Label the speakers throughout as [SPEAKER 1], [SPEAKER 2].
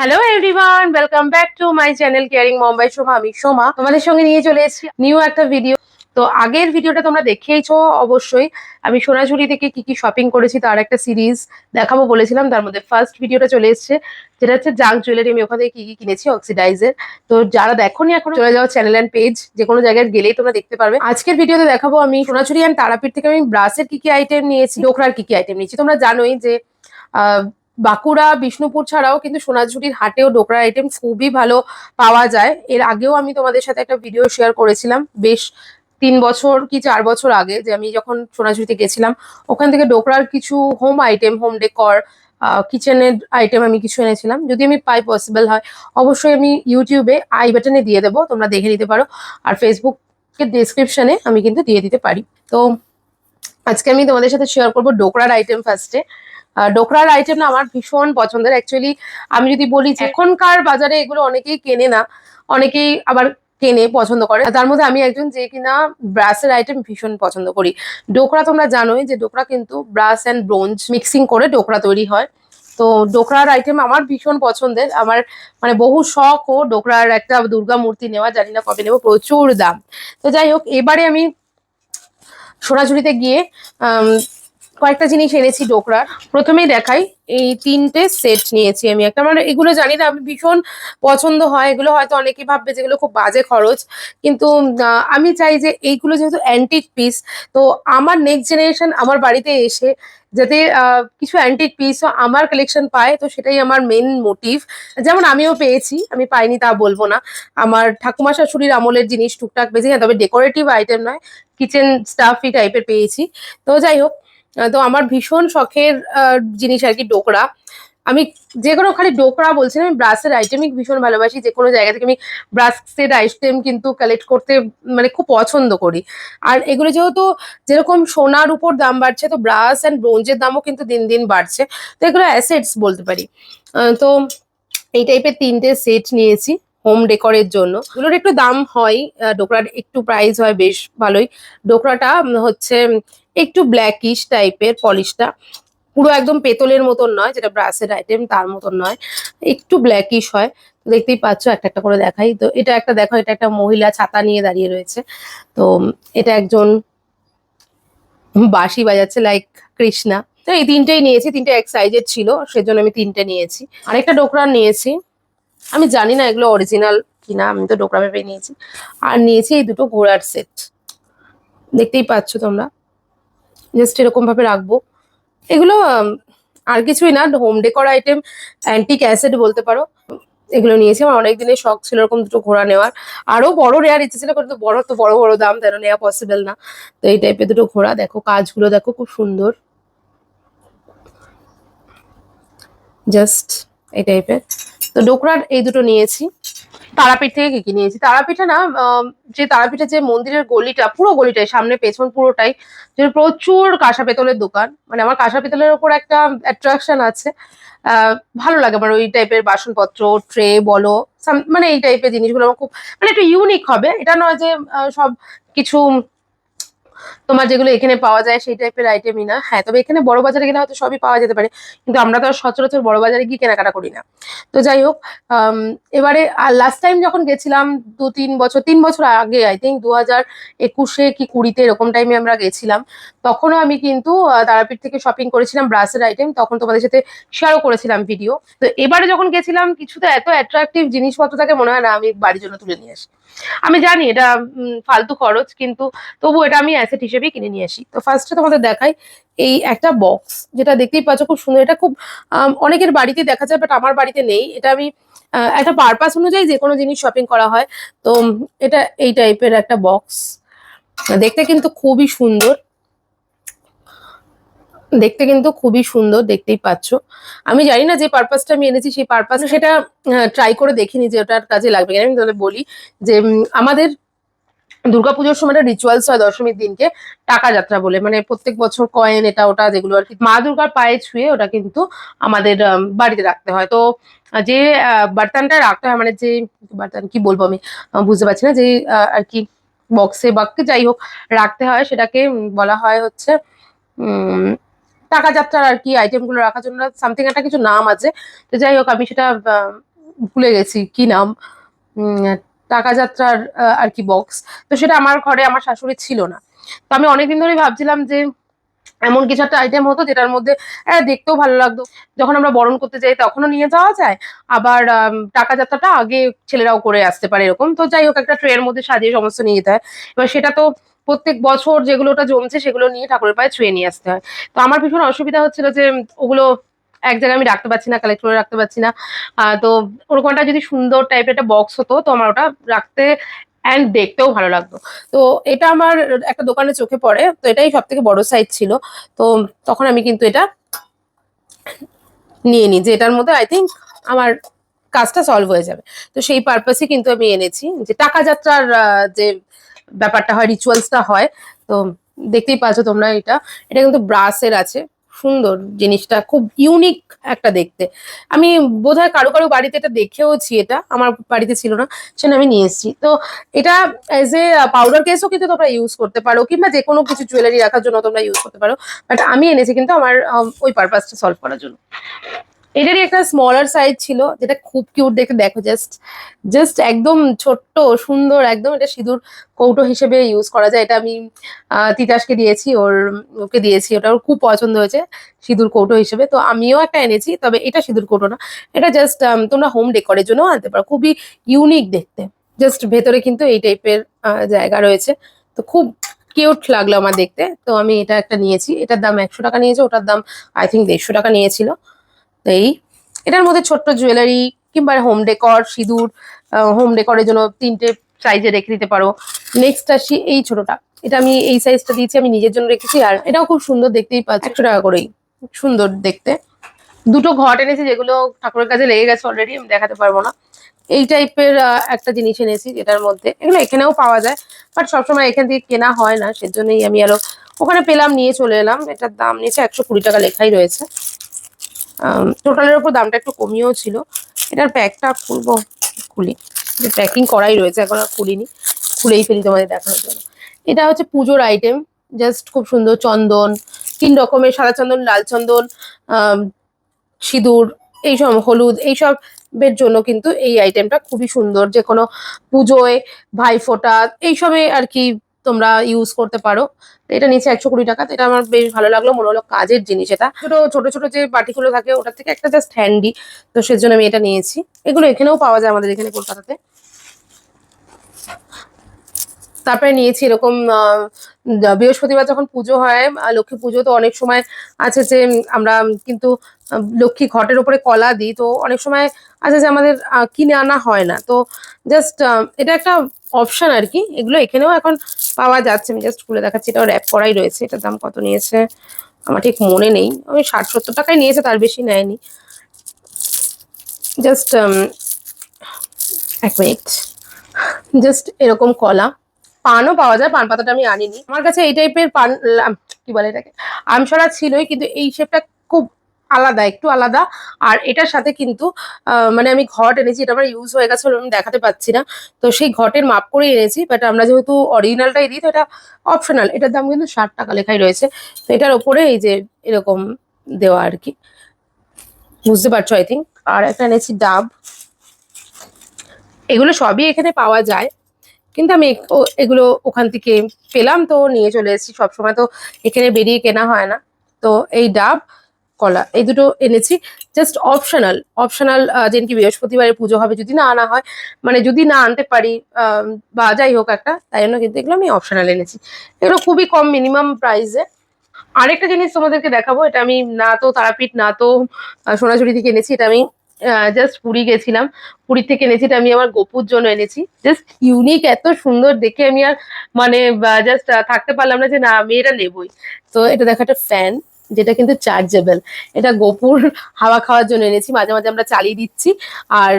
[SPEAKER 1] Hello everyone welcome back to my channel caring Mumbai Soma আমি সোমা। তোমাদের সঙ্গে নিয়ে চলে এসেছি নিউ একটা ভিডিও তো আগের ভিডিওটা তোমরা দেখেইছো, অবশ্যই। আমি সোনাঝুরি থেকে কি কি শপিং করেছি তার একটা সিরিজ দেখাবো বলেছিলাম। তার মধ্যে ফার্স্ট ভিডিওটা চলে এসেছে, যেটা হচ্ছে জাঙ্ক জুয়েলারি আমি ওখান থেকে কি কি কিনেছি অক্সিডাইজের তো যারা দেখোনি এখন, চলে যাও চ্যানেল অ্যান্ড পেজ যে কোনো জায়গায় গেলেই তোমরা দেখতে পারবে। আজকের ভিডিওতে দেখাবো আমি সোনাঝুরি অ্যান্ড তারাপীঠ থেকে আমি ব্রাসের কি কি আইটেম নিয়েছি, ডোকরার কি কি আইটেম নিয়েছি। তোমরা জানোই যে বাঁকুড়া, বিষ্ণুপুর ছাড়াও কিন্তু সোনাঝুরির হাটেও ডোকরা আইটেম খুবই ভালো পাওয়া যায়। এর আগেও আমি তোমাদের সাথে একটা ভিডিও শেয়ার করেছিলাম, বেশ তিন বছর কি চার বছর আগে যে আমি যখন সোনাঝুরিতে গেছিলাম, ওখান থেকে ডোকরার কিছু হোম আইটেম হোম ডেকর কিচেনের আইটেম আমি কিছু এনেছিলাম। যদি আমি পাই পসিবল হয়, অবশ্যই আমি ইউটিউবে আই বাটনে দিয়ে দেবো, তোমরা দেখে নিতে পারো। আর ফেসবুকের ডিসক্রিপশনে আমি কিন্তু দিয়ে দিতে পারি। তো আজকে আমি তোমাদের সাথে শেয়ার করব ডোকরার আইটেম ফার্স্টে ডোকরার আইটেম না আমার ভীষণ পছন্দের। অ্যাকচুয়ালি আমি যদি বলি যে এখনকার বাজারে এগুলো অনেকেই কেনে না অনেকেই আবার কেনে পছন্দ করে। তার মধ্যে আমি একজন যে কিনা ব্রাসের আইটেম ভীষণ পছন্দ করি। ডোকরা তোমরা জানোই যে ডোকরা কিন্তু ব্রাস অ্যান্ড ব্রোঞ্জ মিক্সিং করে ডোকরা তৈরি হয়। তো ডোকরার আইটেম আমার ভীষণ পছন্দের। আমার মানে বহু শখ ও ডোকরার একটা দুর্গা মূর্তি নেওয়া জানি না কবে নেব প্রচুর দাম। তো যাই হোক এবারে আমি সোনাঝুরিতে গিয়ে কয়েকটা জিনিস এনেছি ডোকরার। প্রথমেই দেখাই, এই তিনটে সেট নিয়েছি আমি। একটা মানে এগুলো জানি না, আমি ভীষণ পছন্দ হয়। এগুলো হয়তো অনেকে ভাববে যেগুলো খুব বাজে খরচ। কিন্তু আমি চাই যে এইগুলো যেহেতু অ্যান্টিক পিস তো আমার নেক্সট জেনারেশন আমার বাড়িতে এসে যাতে কিছু অ্যান্টিক পিসও আমার কালেকশন পায়, তো সেটাই আমার মেন মোটিভ যেমন আমিও পেয়েছি, আমি পাইনি তা বলব না। আমার ঠাকুমা শাশুড়ির আমলের জিনিস টুকটাক পেয়েছি। হ্যাঁ তবে ডেকোরেটিভ আইটেম নয় কিচেন স্টাফি টাইপের পেয়েছি। তো যাই হোক তো আমার ভীষণ শখের জিনিস আর কি ডোকরা। আমি যে কোনো খালি ডোকরা বলছি আমি ব্রাসের আইটেমই ভীষণ ভালোবাসি। যে কোনো জায়গা থেকে আমি ব্রাসের আইটেম কিন্তু কালেক্ট করতে মানে খুব পছন্দ করি। আর এগুলো যেহেতু যেরকম সোনার উপর দাম বাড়ছে, তো ব্রাস অ্যান্ড ব্রোঞ্জের দামও কিন্তু দিন দিন বাড়ছে। তো এগুলো অ্যাসেটস বলতে পারি। তো এই টাইপের তিনটে সেট নিয়েছি হোম ডেকোরের জন্য। এগুলোর একটু দাম হয় ডোকরার একটু প্রাইস হয়, বেশ ভালোই। ডোকরাটা হচ্ছে একটু ব্ল্যাকিশ টাইপের পলিশটা পুরো একদম পেতলের মতন নয়, যেটা ব্রাসের আইটেম তার মতন নয়। একটু ব্ল্যাকিশ হয়। দেখতেই পাচ্ছ, একটা একটা করে দেখাই। তো এটা একটা দেখো, এটা একটা মহিলা ছাতা নিয়ে দাঁড়িয়ে রয়েছে। তো এটা একজন বাঁশি বাজাচ্ছে লাইক কৃষ্ণা তো এই তিনটেই নিয়েছি, তিনটে এক সাইজের ছিল, সেজন্য আমি তিনটে নিয়েছি। আরেকটা ডোকরা নিয়েছি। আমি জানি না এগুলো অরিজিনাল কিনা, আমি তো ডোকরা ভেবে নিয়েছি। আর নিয়েছি এই দুটো ঘোড়ার সেট দেখতেই পাচ্ছ তোমরা। জাস্ট এরকম ভাবে রাখব। এগুলো আর কিছুই না home decor item antique asset বলতে পারো, এগুলো নিয়েছি। আমার অনেক দিনের শখ ছিল এরকম দুটো ঘোড়া নেওয়ার। আরও বড় নেওয়ার ইচ্ছে ছিল, কিন্তু বড় তো বড় বড় দাম, তেন নেওয়া পসিবল না। তো এই টাইপের দুটো ঘোড়া, দেখো কাজগুলো দেখো খুব সুন্দর। জাস্ট এই টাইপের তো ডোকরার এই দুটো নিয়েছি। তারাপীঠ থেকে কি কি নিয়েছি? তারাপীঠে না যে তারাপীঠে যে মন্দিরের গলিটা, পুরো গলিটাই, সামনে, পেছন পুরোটাই, যে প্রচুর কাঁসা পেতলের দোকান মানে আমার কাঁসা পেতলের ওপর একটা অ্যাট্রাকশন আছে। ভালো লাগে আমার ওই টাইপের বাসনপত্র ট্রে বলো মানে এই টাইপের জিনিসগুলো আমার খুব মানে একটু ইউনিক হবে। এটা নয় যে সব কিছু তোমার যেগুলো এখানে পাওয়া যায় সেই টাইপের আইটেমই না। হ্যাঁ তবে এখানে বড় বাজারে গেলে হয়তো সবই পাওয়া যেতে পারে, কিন্তু আমরা তো আর সচরাচর বড় বাজারে গিয়ে কেনাকাটা করি না। তো যাই হোক এবারে লাস্ট টাইম যখন গেছিলাম, দু তিন বছর তিন বছর আগে আই থিঙ্ক দু হাজার একুশে কি কুড়িতে এরকম টাইমে আমরা গেছিলাম, তখনও আমি কিন্তু তারাপীঠ থেকে শপিং করেছিলাম ব্রাসের আইটেম তখন তোমাদের সাথে শেয়ারও করেছিলাম ভিডিও তো এবারে যখন গেছিলাম কিছুতে এত অ্যাট্রাকটিভ জিনিসপত্র থাকে, মনে হয় না আমি বাড়ির জন্য তুলে নিয়ে আসি। আমি জানি এটা ফালতু খরচ, কিন্তু তবু এটা আমি অ্যাসেট হিসেবেই কিনে নিয়ে আসি। তো ফার্স্টে তোমাদের দেখাই এই একটা বক্স যেটা দেখতেই পাচ্ছ খুব সুন্দর। এটা খুব অনেকের বাড়িতে দেখা যায় বাট আমার বাড়িতে নেই। এটা আমি একটা পারপাস অনুযায়ী যে কোনো জিনিস শপিং করা হয়। তো এটা এই টাইপের একটা বক্স দেখতে কিন্তু খুবই সুন্দর। দেখতে কিন্তু খুবই সুন্দর, দেখতেই পাচ্ছ। আমি জানি না যে পারপাসটা আমি এনেছি, সেই পারপাসে সেটা ট্রাই করে দেখিনি যে ওটার কাজে লাগবে আমি তাহলে বলি যে আমাদের দুর্গাপুজোর সময় একটা রিচুয়ালস হয় দশমীর দিনকে, টাকা যাত্রা বলে। মানে প্রত্যেক বছর কয়েন এটা, ওটা যেগুলো আর কি মা দুর্গার পায়ে ছুঁয়ে ওটা কিন্তু আমাদের বাড়িতে রাখতে হয়। তো, যে বার্তানটা রাখতে হয় মানে যে, বার্তান কি বলব আমি? বুঝতে পারছি না। যে আর কি বক্সে বা যাই হোক রাখতে হয়, সেটাকে বলা হয় হচ্ছে টাকা যাত্রার আর কি আইটেমগুলো রাখার জন্য। সামথিং একটা কিছু নাম আছে। তো যাই হোক, আমি সেটা ভুলে গেছি কি নাম। টাকা যাত্রার আর কি বক্স তো সেটা আমার ঘরে আমার শাশুড়ি ছিল না। তো আমি অনেকদিন ধরেই ভাবছিলাম যে এমন কিছু একটা আইটেম হতো যেটার মধ্যে দেখতেও ভালো লাগতো। যখন আমরা বরণ করতে যাই তখনও নিয়ে যাওয়া যায়। আবার টাকা যাত্রাটা আগে ছেলেরাও করে আসতে পারে এরকম। তো যাই হোক, একটা ট্রের মধ্যে সাজিয়ে সমস্ত নিয়ে যেতে হয়। এবার সেটা তো প্রত্যেক বছর যেগুলো ওটা জমছে সেগুলো নিয়ে ঠাকুরের পায়ে ছুঁয়ে নিয়ে আসতে হয়। তো আমার ভীষণ অসুবিধা হচ্ছিল যে ওগুলো এক জায়গায় আমি রাখতে পারছি না কালেক্ট করে রাখতে পারছি না। তো ওরকম একটা যদি সুন্দর টাইপের একটা বক্স হতো, তো আমার ওটা রাখতে অ্যান্ড দেখতেও ভালো লাগতো। তো এটা আমার একটা দোকানে চোখে পড়ে, তো এটাই সব থেকে বড় সাইজ ছিল। তো তখন আমি কিন্তু এটা নিয়ে নিই যে এটার মধ্যে আই থিঙ্ক আমার কাজটা সলভ হয়ে যাবে। তো সেই পারপাসে কিন্তু আমি এনেছি, যে টাকা যাত্রার যে ব্যাপারটা হয় রিচুয়ালসটা হয়, তো দেখতেই পাচ্ছ তোমরা এটা। এটা কিন্তু ব্রাসের আছে। সুন্দর জিনিসটা খুব ইউনিক একটা দেখতে। আমি বোধহয় কারও কারও বাড়িতে এটা দেখেওছি এটা আমার বাড়িতে ছিল না সেটা আমি নিয়ে এসেছি। তো এটা এজ এ পাউডার কেসও কিন্তু তোমরা ইউজ করতে পারো কিংবা যে কোনো কিছু জুয়েলারি রাখার জন্য তোমরা ইউজ করতে পারো বাট আমি এনেছি কিন্তু আমার আম, ওই পারপাসটা সলভ করার জন্য। এটারই একটা স্মলার সাইজ ছিল, যেটা খুব কিউট দেখে দেখো জাস্ট জাস্ট একদম ছোট্ট, সুন্দর, একদম এটা সিঁদুর কৌটো হিসেবে ইউজ করা যায়। এটা আমি তিতাসকে দিয়েছি, ওর, ওকে দিয়েছি। ওটা ওর খুব পছন্দ হয়েছে সিঁদুর কৌটো হিসেবে। তো আমিও একটা এনেছি, তবে এটা সিঁদুর কৌটো না। এটা জাস্ট তোমরা হোম ডেকোরের জন্য আনতে পারো। খুবই ইউনিক দেখতে। জাস্ট ভেতরে কিন্তু এই টাইপের জায়গা রয়েছে। তো খুব কিউট লাগল আমার দেখতে। তো আমি এটা একটা নিয়েছি। এটার দাম একশো টাকা নিয়েছে, ওটার দাম আই থিঙ্ক দেড়শো টাকা নিয়েছিল। এই, এটার মধ্যে ছোট্ট জুয়েলারি কিংবা হোম ডেকর সিঁদুর হোম ডেকরের জন্য তিনটে সাইজে রেখে দিতে পারো। নেক্সট আসি এই ছোটটা। এটা আমি এই সাইজটা দিয়েছি, আমি নিজের জন্য রেখেছি। আর এটাও খুব সুন্দর দেখতেই পাচ্ছি, একশো টাকা করেই। সুন্দর দেখতে। দুটো ঘট এনেছি যেগুলো ঠাকুরের কাছে লেগে গেছে অলরেডি আমি দেখাতে পারব না। এই টাইপের একটা জিনিস এনেছি যেটার মধ্যে। এগুলো এখানেও পাওয়া যায় বাট সবসময় এখান থেকে কেনা হয় না, সেজন্যই আমি আরও ওখানে পেলাম, নিয়ে চলে এলাম। এটার দাম নিয়েছে একশো কুড়ি টাকা লেখাই রয়েছে। টোটালের উপর দামটা একটু কমিয়েও ছিল। এটার প্যাকটা খুলবো, খুলি। প্যাকিং করাই রয়েছে, এখন আর খুলিনি। খুলেই ফেলি তোমাদের দেখানোর জন্য। এটা হচ্ছে পুজোর আইটেম জাস্ট খুব সুন্দর চন্দন, তিন রকমের সাদা চন্দন, লাল চন্দন সিঁদুর, এইসব হলুদ এইসবের জন্য কিন্তু এই আইটেমটা খুবই সুন্দর। যে কোনো পুজোয় ভাইফোঁটা, এইসবে আর কি তোমরা ইউজ করতে পারো। এটা নিচে একশো কুড়ি টাকা, তো এটা আমার বেশ ভালো লাগল, মনে হলো কাজের জিনিস এটা। ছোট ছোট ছোট যে বাটিগুলো থাকে, ওটার থেকে একটা জাস্ট হ্যান্ডি তো সেজন্য আমি এটা নিয়েছি। এগুলো এখানেও পাওয়া যায় আমাদের এখানে কলকাতাতে। তারপরে নিয়েছি এরকম বৃহস্পতিবার যখন পুজো হয় লক্ষ্মী পুজো তো অনেক সময় আছে যে, আমরা কিন্তু লক্ষ্মী ঘটের উপরে কলা দিই, তো অনেক সময় আছে যে আমাদের কিনে আনা হয় না। তো জাস্ট এটা একটা অপশন আর কি। এগুলো এখানেও এখন পাওয়া যাচ্ছে। আমি জাস্ট খুলে দেখাচ্ছি, এটাও র্যাপ করাই রয়েছে। এটার দাম কত নিয়েছে আমার ঠিক মনে নেই। আমি ষাট সত্তর টাকায় নিয়েছে, তার বেশি নেয়নি। জাস্ট এক মিনিট জাস্ট এরকম কলা। পানও পাওয়া যায়, পান পাতাটা আমি আনিনি। আমার কাছে এই টাইপের পান কি বলে এটাকে? আমসরা ছিলই, কিন্তু এই শেপটা আলাদা, একটু আলাদা। আর এটার সাথে কিন্তু মানে আমি ঘট এনেছি, এটা আমার ইউজ হয়ে গেছে আমি দেখাতে পাচ্ছি না। তো সেই ঘটের মাপ করে এনেছি বাট আমরা যেহেতু অরিজিনালটাই দিই, তো এটা অপশনাল এটার দাম কিন্তু ষাট টাকা লেখাই রয়েছে। তো এটার ওপরে এই যে এরকম দেওয়া আর কি। বুঝতে পারছ আই থিঙ্ক আর একটা এনেছি ডাব। এগুলো সবই এখানে পাওয়া যায়। কিন্তু আমি এগুলো ওখান থেকে পেলাম, তো নিয়ে চলে এসেছি। সবসময় তো এখানে বেরিয়ে কেনা হয় না। তো এই ডাব কলা, এই দুটো এনেছি। জাস্ট অপশনাল অপশনাল যেন কি বৃহস্পতিবারে পুজো হবে, যদি না আনা হয়। মানে যদি না আনতে পারি বা যাই হোক একটা, তাই জন্য কিন্তু এগুলো আমি অপশনাল এনেছি। এগুলো খুবই কম মিনিমাম প্রাইসে আরেকটা জিনিস তোমাদেরকে দেখাবো, এটা আমি না তো তারাপীঠ, না তো সোনাঝুরি থেকে এনেছি, এটা আমি জাস্ট পুরী গেছিলাম। পুরী থেকে এনেছি, এটা আমি আমার গোপুর জন্য এনেছি। জাস্ট ইউনিক এত সুন্দর, দেখে আমি আর মানে জাস্ট থাকতে পারলাম না যে না, আমি এটা নেবই। তো এটা দেখো একটা ফ্যান যেটা কিন্তু চার্জেবল এটা গোপুর হাওয়া খাওয়ার জন্য এনেছি, মাঝে মাঝে আমরা চালিয়ে দিচ্ছি, আর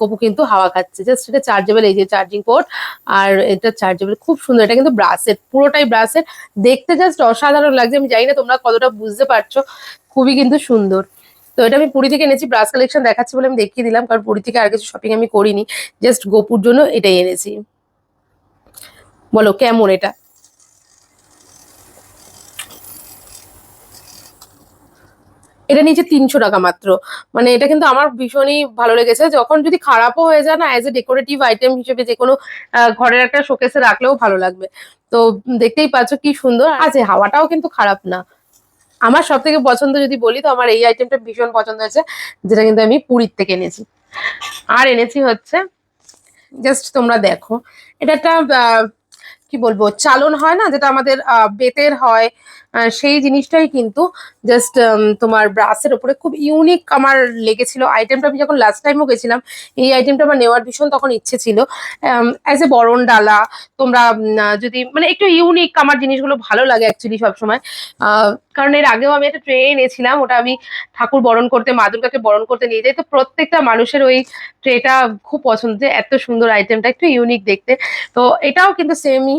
[SPEAKER 1] গোপু কিন্তু হাওয়া খাচ্ছে। জাস্ট এটা চার্জেবল এই যে চার্জিং পোর্ট আর এটা চার্জেবল খুব সুন্দর। এটা কিন্তু ব্রাসের পুরোটাই ব্রাসের দেখতে জাস্ট অসাধারণ লাগছে। আমি জানি না তোমরা কতটা বুঝতে পারছ। খুবই কিন্তু সুন্দর। তো এটা আমি পুরী থেকে এনেছি ব্রাশ কালেকশন দেখাচ্ছি বলে আমি দেখিয়ে দিলাম, কারণ পুরী থেকে আর কিছু শপিং আমি করিনি। জাস্ট গোপুর জন্য এটাই এনেছি। বলো, কেমন এটা? এটা নিচে তিনশো টাকা মাত্র। মানে এটা কিন্তু আমার ভীষণই ভালো লেগেছে। যখন যদি খারাপও হয়ে যায় না অ্যাজ এ ডেকোরেটিভ আইটেম হিসেবে যে কোনো ঘরের একটা শোকেসে রাখলেও ভালো লাগবে। তো দেখতেই পাচ্ছ কি সুন্দর। আছে হাওয়াটাও কিন্তু খারাপ না। আমার সব থেকে পছন্দ যদি বলি, তো আমার এই আইটেমটা ভীষণ পছন্দ হয়েছে, যেটা কিন্তু আমি পুরীর থেকে এনেছি। আর এনেছি হচ্ছে জাস্ট তোমরা দেখো। এটা একটা কি বলব, চালন হয় না, যেটা আমাদের বেতের হয় সেই জিনিসটাই কিন্তু জাস্ট তোমার ব্রাসের উপরে খুব ইউনিক আমার লেগেছিল। আইটেমটা আমি যখন লাস্ট টাইমও গেছিলাম, এই আইটেমটা আমার নেওয়ার ভীষণ তখন ইচ্ছে ছিল। অ্যাজ এ বরণ ডালা, তোমরা যদি মানে একটু ইউনিক আমার জিনিসগুলো ভালো লাগে অ্যাকচুয়ালি সবসময়। কারণ এর আগেও আমি একটা ট্রে এনেছিলাম, ওটা আমি ঠাকুর বরণ করতে, মা দুর্গাকে বরণ করতে নিয়ে যাই। তো প্রত্যেকটা মানুষের ওই ট্রেটা খুব পছন্দ যে এত সুন্দর আইটেমটা একটু ইউনিক দেখতে। তো এটাও কিন্তু সেমই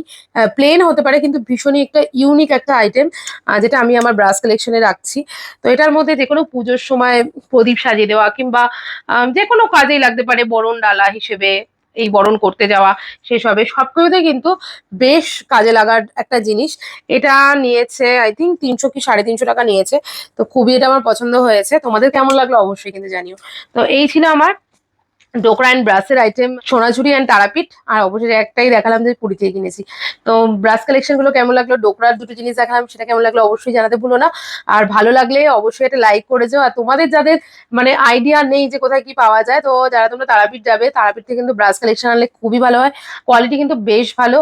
[SPEAKER 1] প্লেন হতে পারে, কিন্তু ভীষণই একটা ইউনিক একটা আইটেম যেটা আমি আমার ব্রাশ কালেকশনে রাখছি। তো এটার মধ্যে যে কোনো পুজোর সময় প্রদীপ সাজিয়ে দেওয়া কিংবা যে কোনো কাজেই লাগতে পারে বরণ, ডালা হিসেবে এই বরণ করতে যাওয়া সেসবে সবকিছুতে কিন্তু বেশ কাজে লাগার একটা জিনিস। এটা নিয়েছে আই থিঙ্ক তিনশো কি সাড়ে তিনশো টাকা নিয়েছে। তো খুবই এটা আমার পছন্দ হয়েছে। তোমাদের কেমন লাগল অবশ্যই কিন্তু জানিও। তো এই ছিল আমার ডোকরা অ্যান্ড ব্রাশের আইটেম সোনাঝুরি অ্যান্ড তারাপীঠ, আর অবশ্যই একটাই দেখালাম যে পুরী থেকে কিনেছি। তো ব্রাশ কালেকশনগুলো কেমন লাগল? ডোকরার দুটো জিনিস দেখালাম, সেটা কেমন লাগল অবশ্যই জানাতে ভুলো না। আর ভালো লাগলে অবশ্যই একটা লাইক করে যাও। আর তোমাদের যাদের মানে আইডিয়া নেই যে কোথায় কি পাওয়া যায়, তো যারা তোমরা তারাপীঠ যাবে, তারাপীঠ থেকে কিন্তু ব্রাশ কালেকশন আনলে খুবই ভালো হয়। কোয়ালিটি কিন্তু বেশ ভালো।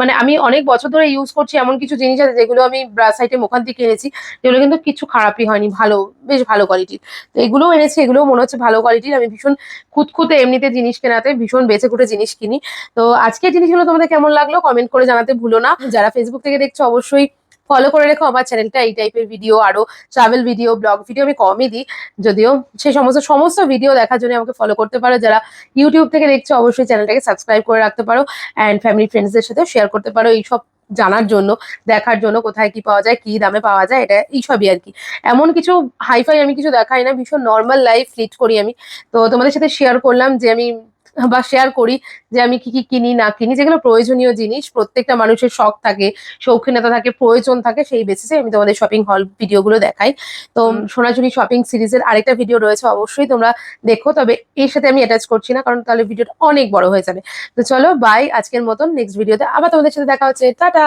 [SPEAKER 1] মানে আমি অনেক বছর ধরে ইউজ করছি এমন কিছু জিনিস আছে যেগুলো আমি ব্রাশ আইটেম ওখান থেকে এনেছি। যেগুলো কিন্তু কিছু খারাপই হয়নি, ভালো, বেশ ভালো কোয়ালিটির তো এগুলোও এনেছি, এগুলোও মনে হচ্ছে ভালো কোয়ালিটির আমি ভীষণ খুঁতখুঁতে এমনিতে জিনিস কেনাতে ভীষণ বেঁচে কুটে জিনিস কিনি। তো আজকের জিনিসগুলো তোমাদের কেমন লাগল কমেন্ট করে জানাতে ভুলো না। যারা ফেসবুক থেকে দেখছ অবশ্যই ফলো করে রেখো। আমার চ্যানেলটা এই টাইপের ভিডিও আরও ট্রাভেল ভিডিও ব্লগ ভিডিও আমি কমই দিই। যদিও সেই সমস্ত সমস্ত ভিডিও দেখার জন্য আমাকে ফলো করতে পারো। যারা ইউটিউব থেকে দেখছ, অবশ্যই চ্যানেলটাকে সাবস্ক্রাইব করে রাখতে পারো। অ্যান্ড ফ্যামিলি ফ্রেন্ডসদের সাথেও শেয়ার করতে পারো। এইসব জানার জন্য, দেখার জন্য কোথায় কি পাওয়া যায়, কি দামে পাওয়া যায়, এটা এইসবই আর কি। এমন কিছু হাইফাই আমি কিছু দেখাই না, ভীষণ নর্মাল লাইফ লিড করি আমি। তো তোমাদের সাথে শেয়ার করলাম যে আমি বা শেয়ার করি যে আমি কি কি কিনি না কিনি যেগুলো প্রয়োজনীয় জিনিস প্রত্যেকটা মানুষের শখ থাকে শৌখিনতা থাকে প্রয়োজন থাকে সেই বেসিসে আমি তোমাদের শপিং হল ভিডিওগুলো দেখাই। তো সোনাঝুরি শপিং সিরিজের আরেকটা ভিডিও রয়েছে অবশ্যই তোমরা দেখো তবে এর সাথে আমি অ্যাটাচ করছি না কারণ তাহলে ভিডিওটা অনেক বড় হয়ে যাবে। তো চলো বাই আজকের মতন নেক্সট ভিডিওতে আবার তোমাদের সাথে দেখা হচ্ছে টাটা!